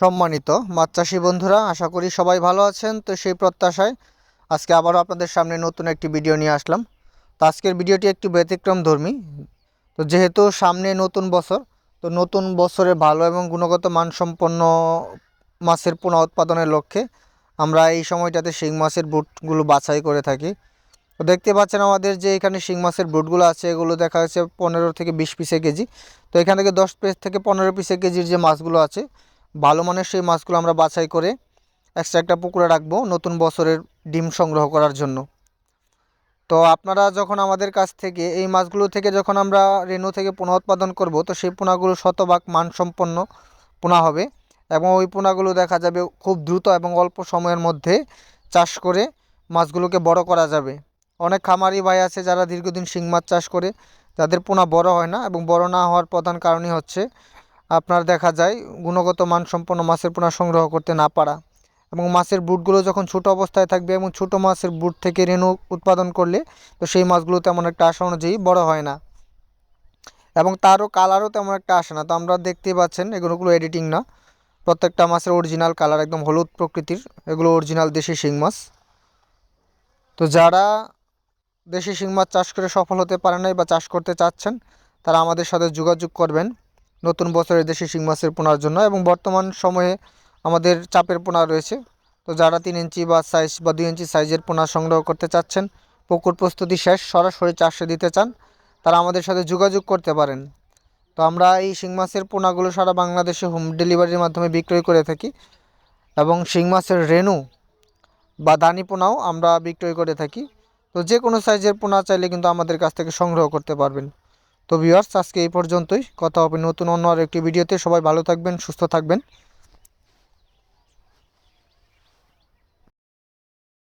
সম্মানিত মাছ চাষি বন্ধুরা, আশা করি সবাই ভালো আছেন। তো সেই প্রত্যাশায় আজকে আবারও আপনাদের সামনে নতুন একটি ভিডিও নিয়ে আসলাম। তো আজকের ভিডিওটি একটু ব্যতিক্রম ধর্মী। তো যেহেতু সামনে নতুন বছর, তো নতুন বছরে ভালো এবং গুণগত মানসম্পন্ন মাছের পোনা উৎপাদনের লক্ষ্যে আমরা এই সময়টাতে শিং মাছের বুটগুলো বাছাই করে থাকি। তো দেখতে পাচ্ছেন আমাদের যে এখানে শিং মাছের বুটগুলো আছে, এগুলো দেখা যাচ্ছে পনেরো থেকে বিশ পিসে কেজি। তো এখান থেকে দশ পিস থেকে পনেরো পিসে কেজির যে মাছগুলো আছে ভালো মানের সেই মাছগুলো আমরা বাছাই করে এক্সট্রা একটা পুকুরে রাখব নতুন বছরের ডিম সংগ্রহ করার জন্য। তো আপনারা যখন আমাদের কাছ থেকে এই মাছগুলো থেকে যখন আমরা রেণু থেকে পোনা উৎপাদন করব, তো সেই পোনাগুলো শতভাগ মানসম্পন্ন পোনা হবে এবং ওই পোনাগুলো দেখা যাবে খুব দ্রুত এবং অল্প সময়ের মধ্যে চাষ করে মাছগুলোকে বড় করা যাবে। অনেক খামারি ভাই আছে যারা দীর্ঘদিন শিং মাছ চাষ করে, যাদের পোনা বড় হয় না এবং বড় না হওয়ার প্রধান কারণই হচ্ছে আপনার দেখা যায় গুণগত মানসম্পন্ন মাছের পোনা সংগ্রহ করতে না পারা এবং মাছের বুটগুলো যখন ছোট অবস্থায় থাকবে এবং ছোট মাছের বুট থেকে রেণু উৎপাদন করলে তো সেই মাছগুলো তেমন একটা আশা অনুযায়ী বড় হয় না। এবং তারও কালারও তেমন একটা আসে না। তো আমরা দেখতেই পাচ্ছেন এগুলোগুলো এডিটিং না। প্রত্যেকটা মাছের অরিজিনাল কালার একদম হলুদ প্রকৃতির। এগুলো অরিজিনাল দেশি শিং মাছ। তো যারা দেশি শিং মাছ চাষ করে সফল হতে পারে নাই বা চাষ করতে চাচ্ছেন, তারা আমাদের সাথে যোগাযোগ করবেন। নতুন বছরের দেশি শিং মাছের পোনার জন্য এবং বর্তমান সময়ে আমাদের চাপের পোনা রয়েছে। তো যারা তিন ইঞ্চি বা সাইজ বা দুই ইঞ্চি সাইজের পোনা সংগ্রহ করতে চাচ্ছেন, পুকুর প্রস্তুতি শেষ, সরাসরি চাষে দিতে চান, তারা আমাদের সাথে যোগাযোগ করতে পারেন। তো আমরা এই শিং মাছের পোনাগুলো সারা বাংলাদেশে হোম ডেলিভারির মাধ্যমে বিক্রয় করে থাকি এবং শিং মাছের রেণু বা দানি পোনাও আমরা বিক্রয় করে থাকি। তো যে কোনো সাইজের পোনা চাইলে কিন্তু আমাদের কাছ থেকে সংগ্রহ করতে পারবেন। তো ভিউয়ার্স আজকে এই পর্যন্তই। কথা হবে নতুন অন্য আর একটি ভিডিওতে সবাই ভালো থাকবেন, সুস্থ থাকবেন।